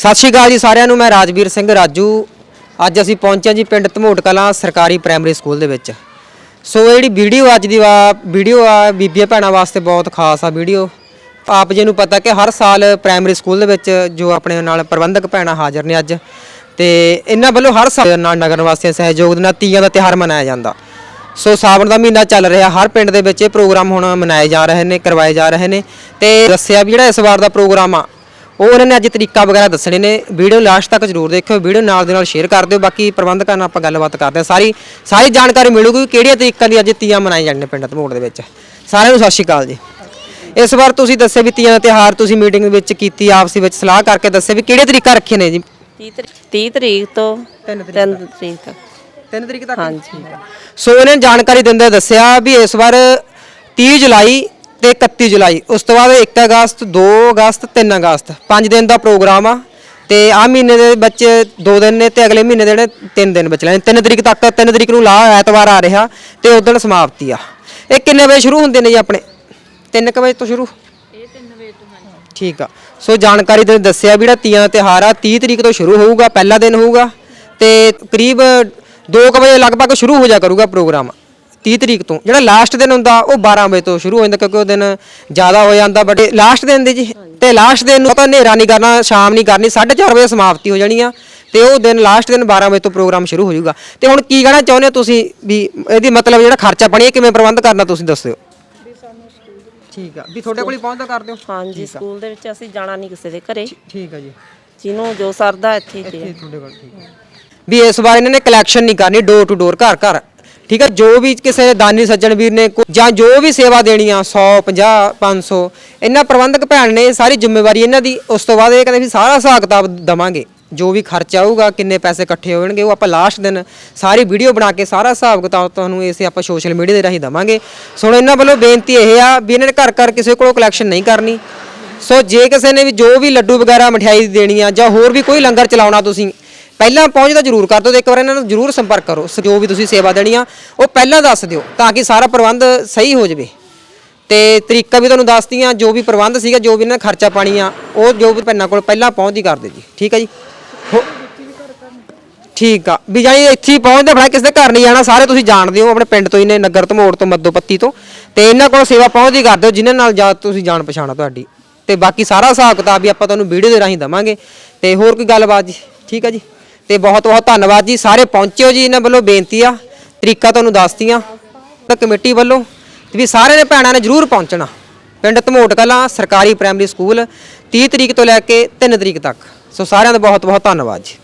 ਸਤਿ ਸ਼੍ਰੀ ਅਕਾਲ ਜੀ ਸਾਰਿਆਂ ਨੂੰ, ਮੈਂ ਰਾਜਵੀਰ ਸਿੰਘ ਰਾਜੂ। ਅੱਜ ਅਸੀਂ ਪਹੁੰਚੇ ਜੀ ਪਿੰਡ ਧਮੋਟ ਕਲਾਂ ਸਰਕਾਰੀ ਪ੍ਰਾਇਮਰੀ ਸਕੂਲ ਦੇ ਵਿੱਚ। ਸੋ ਇਹ ਜਿਹੜੀ ਵੀਡੀਓ ਅੱਜ ਦੀ ਵਾ, ਵੀਡੀਓ ਆ, ਬੀਬੀਆਂ ਭੈਣਾਂ ਵਾਸਤੇ ਬਹੁਤ ਖਾਸ ਆ ਵੀਡੀਓ। ਆਪ ਜੀ ਨੂੰ ਪਤਾ ਕਿ ਹਰ ਸਾਲ ਪ੍ਰਾਇਮਰੀ ਸਕੂਲ ਦੇ ਵਿੱਚ ਜੋ ਆਪਣੇ ਨਾਲ ਪ੍ਰਬੰਧਕ ਭੈਣਾਂ ਹਾਜ਼ਰ ਨੇ ਅੱਜ। ਤੇ ਇਹਨਾਂ ਵੱਲੋਂ ਹਰ ਸਾਲ ਨਾਲ ਨਗਰ ਵਾਸੀਆਂ ਸਹਿਯੋਗ ਦੇ ਨਾਲ ਤੀਆਂ ਦਾ ਤਿਉਹਾਰ ਮਨਾਇਆ ਜਾਂਦਾ। ਸੋ ਸਾਵਣ ਦਾ ਮਹੀਨਾ ਚੱਲ ਰਿਹਾ, ਹਰ ਪਿੰਡ ਦੇ ਵਿੱਚ ਇਹ ਪ੍ਰੋਗਰਾਮ ਹੁਣ ਮਨਾਏ ਜਾ ਰਹੇ ਨੇ, ਕਰਵਾਏ ਜਾ ਰਹੇ ਨੇ। ਤੇ ਦੱਸਿਆ ਵੀ ਜਿਹੜਾ ਇਸ ਵਾਰ ਦਾ ਪ੍ਰੋਗਰਾਮ ਆ ਉਹ ਉਹਨਾਂ ਨੇ ਅੱਜ ਤਰੀਕਾ ਵਗੈਰਾ ਦੱਸਣੇ ਨੇ। ਵੀਡੀਓ ਲਾਸਟ ਤੱਕ ਜਰੂਰ ਦੇਖਿਓ ਵੀਡੀਓ ਨਾਲ ਦੇ ਨਾਲ ਸ਼ੇਅਰ ਕਰ ਦਿਓ। ਬਾਕੀ ਪ੍ਰਬੰਧਕਾਂ ਨਾਲ ਆਪਾਂ ਗੱਲਬਾਤ ਕਰਦੇ ਹਾਂ। ਸਾਰੀ ਸਾਰੀ ਜਾਣਕਾਰੀ ਮਿਲੂਗੀ ਕਿਹੜੀਆਂ ਤਰੀਕਾਂ ਦੀ ਅੱਜ ਤੀਆਂ ਮਨਾਈ ਜਾਣੀਆਂ ਪਿੰਡ ਧਮੋੜ ਦੇ ਵਿੱਚ। ਸਾਰਿਆਂ ਨੂੰ ਸਤਿ ਸ਼੍ਰੀ ਅਕਾਲ ਜੀ। ਇਸ ਵਾਰ ਤੁਸੀਂ ਦੱਸਿਆ ਵੀ ਤੀਆਂ ਦਾ ਤਿਉਹਾਰ ਤੁਸੀਂ ਮੀਟਿੰਗ ਵਿੱਚ ਕੀਤੀ ਆਪਸੀ ਵਿੱਚ ਸਲਾਹ ਕਰਕੇ ਦੱਸਿਆ ਵੀ ਕਿਹੜੇ ਤਰੀਕਾ ਰੱਖੇ ਨੇ ਜੀ? 30 ਤਰੀਕ 30 ਤਰੀਕ ਤੋਂ ਤਿੰਨ 3 ਤਰੀਕ ਤੱਕ। 3 ਤਰੀਕ ਤੱਕ? ਹਾਂਜੀ। ਸੋ ਇਹਨੇ ਜਾਣਕਾਰੀ ਦਿੰਦੇ ਦੱਸਿਆ ਵੀ ਇਸ ਵਾਰ 30 ਜੁਲਾਈ ਤੇ 31 ਜੁਲਾਈ। ਉਸ ਤੋਂ ਬਾਅਦ 1 ਅਗਸਤ 2 ਅਗਸਤ 3 ਅਗਸਤ। 5 ਦਿਨ ਦਾ ਪ੍ਰੋਗਰਾਮ ਆ ਤੇ ਆ ਮਹੀਨੇ ਦੇ ਵਿੱਚ 2 ਦਿਨ ਨੇ ਤੇ ਅਗਲੇ ਮਹੀਨੇ ਦੇ ਜਿਹੜੇ 3 ਦਿਨ ਬਚਲੇ ਨੇ। 3 ਤਰੀਕ ਤੱਕ 3 ਤਰੀਕ ਨੂੰ ਲਾ ਐਤਵਾਰ ਆ ਰਿਹਾ ਤੇ ਉਸ ਦਿਨ ਸਮਾਪਤੀ ਆ। ਇਹ ਕਿੰਨੇ ਵਜੇ ਸ਼ੁਰੂ ਹੁੰਦੇ ਨੇ ਜੀ ਆਪਣੇ? 3 ਵਜੇ ਤੋਂ ਸ਼ੁਰੂ? ਇਹ 3 ਵਜੇ ਤੋਂ ਠੀਕ ਆ। ਸੋ ਜਾਣਕਾਰੀ ਦੇ ਦੱਸਿਆ ਵੀ ਜਿਹੜਾ ਤੀਆਂ ਦਾ ਤਿਉਹਾਰ ਆ 30 ਤਰੀਕ ਤੋਂ ਸ਼ੁਰੂ ਹੋਊਗਾ ਪਹਿਲਾ ਦਿਨ ਹੋਊਗਾ ਤੇ ਕਰੀਬ 2 ਵਜੇ ਲਗਭਗ ਸ਼ੁਰੂ ਹੋ ਜਾ ਕਰੂਗਾ ਪ੍ਰੋਗਰਾਮ। 30 ਤਰੀਕ ਤੋਂ ਜਿਹੜਾ ਲਾਸਟ ਦਿਨ ਹੁੰਦਾ ਉਹ 12 ਵਜੇ ਤੋਂ ਸ਼ੁਰੂ ਹੋ ਜਾਂਦਾ ਕਿਉਂਕਿ ਉਹ ਦਿਨ ਜ਼ਿਆਦਾ ਹੋ ਜਾਂਦਾ ਬਟ ਲਾਸਟ ਦਿਨ ਦੀ ਜੀ ਤੇ ਲਾਸਟ ਦਿਨ ਨੂੰ ਤਾਂ ਹਨੇਰਾ ਨਹੀਂ ਕਰਨਾ ਸ਼ਾਮ ਨਹੀਂ ਕਰਨੀ 4:30 ਵਜੇ ਸਮਾਪਤੀ ਹੋ ਜਾਣੀ ਆ ਤੇ ਉਹ ਦਿਨ ਲਾਸਟ ਦਿਨ 12 ਵਜੇ ਤੋਂ ਪ੍ਰੋਗਰਾਮ ਸ਼ੁਰੂ ਹੋ ਜਾਊਗਾ। ਤੇ ਹੁਣ ਕੀ ਕਹਿਣਾ ਚਾਹੁੰਦੇ ਹੋ ਤੁਸੀਂ ਵੀ ਇਹਦੀ ਮਤਲਬ ਜਿਹੜਾ ਖਰਚਾ ਪਾਣੀ ਇਹ ਕਿਵੇਂ ਪ੍ਰਬੰਧ ਕਰਨਾ ਤੁਸੀਂ ਦੱਸਿਓ? ਠੀਕ ਆ ਵੀ ਤੁਹਾਡੇ ਕੋਲ ਹੀ ਪਹੁੰਚਦਾ ਕਰ ਦਿਓ। ਹਾਂਜੀ ਸਕੂਲ ਦੇ ਵਿੱਚ ਅਸੀਂ ਜਾਣਾ ਨਹੀਂ ਕਿਸੇ ਦੇ ਘਰੇ। ਠੀਕ ਆ ਜੀ। ਜਿਹਨੂੰ ਜੋ ਸਰਦਾ ਇੱਥੇ ਹੀ ਦੇ ਤੁਹਾਡੇ ਕੋਲ ਠੀਕ ਹੈ ਵੀ ਇਸ ਵਾਰ ਇਹਨਾਂ ਨੇ ਕਲੈਕਸ਼ਨ ਨਹੀਂ ਕਰਨੀ ਡੋਰ ਟੂ ਡੋਰ ਘਰ ਘਰ। ਠੀਕ ਹੈ, ਜੋ ਵੀ ਕਿਸੇ ਦਾਨੀ ਸੱਜਣ ਵੀਰ ਨੇ ਕੋ- ਜਾਂ ਜੋ ਵੀ ਸੇਵਾ ਦੇਣੀ ਆ 100 50 500 ਇਹਨਾਂ ਪ੍ਰਬੰਧਕ ਭੈਣ ਨੇ ਸਾਰੀ ਜ਼ਿੰਮੇਵਾਰੀ ਇਹਨਾਂ ਦੀ, ਉਸ ਤੋਂ ਬਾਅਦ ਇਹ ਕਹਿੰਦੇ ਵੀ ਸਾਰਾ ਹਿਸਾਬ ਕਿਤਾਬ ਦਵਾਂਗੇ। ਜੋ ਵੀ ਖਰਚਾ ਆਊਗਾ, ਕਿੰਨੇ ਪੈਸੇ ਇਕੱਠੇ ਹੋਣਗੇ, ਉਹ ਆਪਾਂ ਲਾਸਟ ਦਿਨ ਸਾਰੀ ਵੀਡੀਓ ਬਣਾ ਕੇ ਸਾਰਾ ਹਿਸਾਬ ਕਿਤਾਬ ਤੁਹਾਨੂੰ ਇਸੇ ਆਪਾਂ ਸੋਸ਼ਲ ਮੀਡੀਆ ਦੇ ਰਾਹੀਂ ਦਵਾਂਗੇ। ਸੋ ਇਹਨਾਂ ਵੱਲੋਂ ਬੇਨਤੀ ਇਹ ਆ ਵੀ ਇਹਨਾਂ ਨੇ ਘਰ ਘਰ ਕਿਸੇ ਕੋਲੋਂ ਕਲੈਕਸ਼ਨ ਨਹੀਂ ਕਰਨੀ। ਸੋ ਜੇ ਕਿਸੇ ਨੇ ਵੀ ਜੋ ਵੀ ਲੱਡੂ ਵਗੈਰਾ ਮਠਿਆਈ ਦੇਣੀ ਆ ਜਾਂ ਹੋਰ ਵੀ ਕੋਈ ਲੰਗਰ ਚਲਾਉਣਾ ਤੁਸੀਂ ਪਹਿਲਾਂ ਪਹੁੰਚ ਤਾਂ ਜ਼ਰੂਰ ਕਰ ਦਿਓ ਤੇ ਇੱਕ ਵਾਰ ਇਹਨਾਂ ਨੂੰ ਜ਼ਰੂਰ ਸੰਪਰਕ ਕਰੋ, ਸ- ਜੋ ਵੀ ਤੁਸੀਂ ਸੇਵਾ ਦੇਣੀ ਆ, ਉਹ ਪਹਿਲਾਂ ਦੱਸ ਦਿਓ ਤਾਂ ਕਿ ਸਾਰਾ ਪ੍ਰਬੰਧ ਸਹੀ ਹੋ ਜਾਵੇ। ਤੇ ਤਰੀਕਾ ਵੀ ਤੁਹਾਨੂੰ ਦੱਸਦੀਆਂ ਜੋ ਵੀ ਪ੍ਰਬੰਧ ਸੀਗਾ, ਜੋ ਵੀ ਇਹਨਾਂ ਨੇ ਖਰਚਾ ਪਾਣੀ ਆ, ਉਹ ਜੋ ਵੀ ਪੈਨਾਂ ਕੋਲ ਪਹਿਲਾਂ ਪਹੁੰਚ ਹੀ ਕਰ ਦਿਓ ਜੀ। ਠੀਕ ਆ ਜੀ? ਹੋ- ਠੀਕ ਆ। ਵੀ ਜਾਨੀ ਇੱਥੇ ਹੀ ਪਹੁੰਚਦੇ ਫੜਾ ਕਿਸੇ ਦੇ ਘਰ ਨਹੀਂ ਜਾਣਾ, ਸਾਰੇ ਤੁਸੀਂ ਜਾਣਦੇ ਹੋ, ਆਪਣੇ ਪਿੰਡ ਤੋਂ ਹੀ ਨੇ, ਨਗਰ ਧਮੋੜ ਤੋਂ, ਮੱਦੋ ਪੱਤੀ ਤੋਂ। ਤੇ ਇਹਨਾਂ ਕੋਲ ਸੇਵਾ ਪਹੁੰਚਦੀ ਕਰ ਦਿਓ, ਜਿਨ੍ਹਾਂ ਨਾਲ ਜਾ ਤੁਸੀਂ ਜਾਣ ਪਛਾਣਾ ਤੁਹਾਡੀ। ਤੇ ਬਾਕੀ ਸਾਰਾ ਹਿਸਾਬ ਕਿਤਾਬ ਵੀ ਆਪਾਂ ਤੁਹਾਨੂੰ ਵੀਡੀਓ ਦੇ ਰਾਹੀਂ ਦਵਾਂਗੇ। ਤੇ ਹੋਰ ਕੋਈ ਗੱਲਬਾਤ ਜੀ? ਠੀਕ ਆ ਜੀ? ਤੇ ਬਹੁਤ ਬਹੁਤ ਧੰਨਵਾਦ ਜੀ। ਸਾਰੇ ਪਹੁੰਚਿਓ ਜੀ ਇਹਨਾਂ ਵੱਲੋਂ ਬੇਨਤੀ ਆ ਤਰੀਕਾ ਤੁਹਾਨੂੰ ਦੱਸਤੀਆਂ। ਤਾਂ ਕਮੇਟੀ ਵੱਲੋਂ ਵੀ ਸਾਰਿਆਂ ਨੇ ਭੈਣਾਂ ਨੇ ਜ਼ਰੂਰ ਪਹੁੰਚਣਾ। ਪਿੰਡ ਧਮੋਟ ਕਲਾਂ ਸਰਕਾਰੀ ਪ੍ਰਾਇਮਰੀ ਸਕੂਲ 30 ਤਰੀਕ ਤੋਂ ਲੈ ਕੇ 3 ਤਰੀਕ ਤੱਕ। ਸੋ ਸਾਰਿਆਂ ਦਾ ਬਹੁਤ ਬਹੁਤ ਧੰਨਵਾਦ ਜੀ।